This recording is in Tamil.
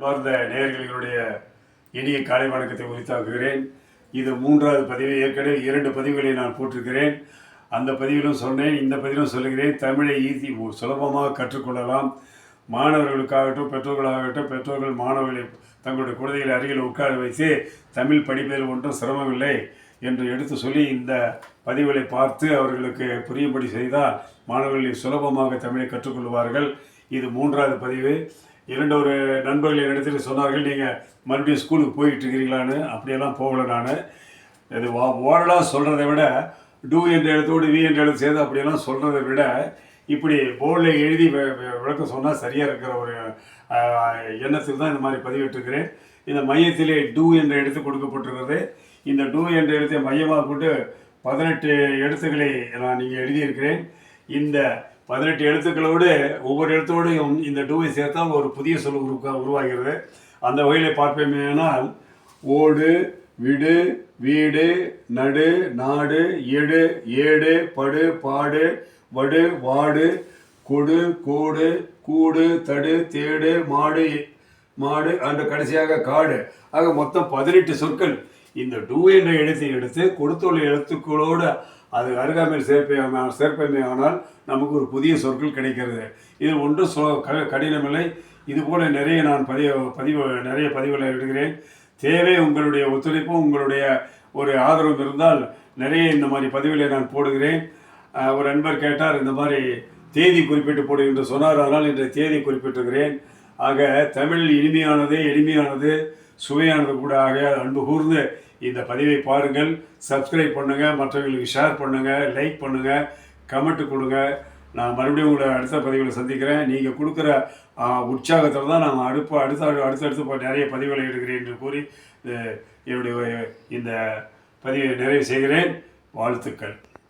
அன்பார்ந்த நேயர்களுடைய இனிய காலை வணக்கத்தை உரித்தாக்குகிறேன். இது மூன்றாவது பதிவு. ஏற்கனவே இரண்டு பதிவுகளை நான் போட்டிருக்கிறேன். அந்த பதிவிலும் சொன்னேன் இந்த பதிவிலும் சொல்லுகிறேன். தமிழை ஈஸி சுலபமாக கற்றுக்கொள்ளலாம். மாணவர்களுக்காகட்டும் பெற்றோர்களாகட்டும் பெற்றோர்கள் மாணவர்களை தங்களுடைய குழந்தைகளை அருகில் உட்கார வைத்து தமிழ் படிப்பதில் ஒன்றும் சிரமமில்லை என்று எடுத்து சொல்லி இந்த பதிவுகளை பார்த்து அவர்களுக்கு புரியும்படி செய்தால் மாணவர்களை சுலபமாக தமிழை கற்றுக்கொள்வார்கள். இது மூன்றாவது பதிவு. இரண்டு ஒரு நண்பர்கள் என்னிடத்தில் சொன்னார்கள் நீங்கள் மறுபடியும் ஸ்கூலுக்கு போயிட்டு இருக்கிறீங்களான்னு? அப்படியெல்லாம் போகல நான். இது வா ஓரலாக சொல்கிறத விட டூ என்ற எழுத்தோடு வி என்ற எழுத்து சேர்ந்து அப்படியெல்லாம் சொல்கிறத விட இப்படி போர்டில் எழுதி விளக்கம் சொன்னால் சரியாக இருக்கிற ஒரு எண்ணத்தில் தான் இந்த மாதிரி பதிவிட்டிருக்கிறேன். இந்த மையத்திலே டூ என்ற எழுத்து கொடுக்கப்பட்டிருக்கிறது. இந்த டூ என்ற எழுத்தை மையமாக கொண்டு பதினெட்டு எழுத்துக்களை நான் நீங்கள் எழுதியிருக்கிறேன். இந்த பதினெட்டு எழுத்துக்களோடு ஒவ்வொரு எழுத்தோடையும் இந்த டூவை சேர்த்தால் ஒரு புதிய சொல் உருவா உருவாகிறது. அந்த வகையில் பார்ப்பேமேனால் ஓடு விடு வீடு நடு நாடு எடு ஏடு படு பாடு வடு வாடு கொடு கோடு கூடு தடு தேடு மாடு மாடு அந்த கடைசியாக காடு. ஆக மொத்தம் பதினெட்டு சொற்கள். இந்த டூ என்ற எழுத்தை எடுத்து கொடுத்துள்ள எழுத்துக்களோடு அது அருகாமையில் சேர்ப்பை சேர்ப்பமே ஆனால் நமக்கு ஒரு புதிய சொற்கள் கிடைக்கிறது. இது ஒன்றும் சொ க- கடினமில்லை. இது போல நிறைய நான் பதிவு பதிவு நிறைய பதிவுகளை எழுதுகிறேன். தேவை உங்களுடைய ஒத்துழைப்பும் உங்களுடைய ஒரு ஆதரவும் இருந்தால் நிறைய இந்த மாதிரி பதிவுகளை நான் போடுகிறேன். ஒரு நண்பர் கேட்டார் இந்த மாதிரி தேதி குறிப்பிட்டு போடு என்று சொன்னார். ஆனால் இன்றைய தேதி குறிப்பிட்டிருக்கிறேன். ஆக தமிழ் இனிமையானது எளிமையானது. சுவையானது கூட ஆக அன்பு கூர்ந்து இந்த பதிவை பாருங்கள். சப்ஸ்கிரைப் பண்ணுங்கள் மற்றவங்களுக்கு ஷேர் பண்ணுங்கள் லைக் பண்ணுங்கள் கமெண்ட் கொடுங்க. நான் மறுபடியும் உங்களை அடுத்த பதிவில் சந்திக்கிறேன். நீங்கள் கொடுக்குற உற்சாகத்தில் தான் நான் அடுப்பு அடுத்த அடுத்தடுத்து இப்போ நிறைய பதிவுகளை எடுக்கிறேன் என்று கூறி என்னுடைய இந்த பதிவை நிறைவு செய்கிறேன். வாழ்த்துக்கள்.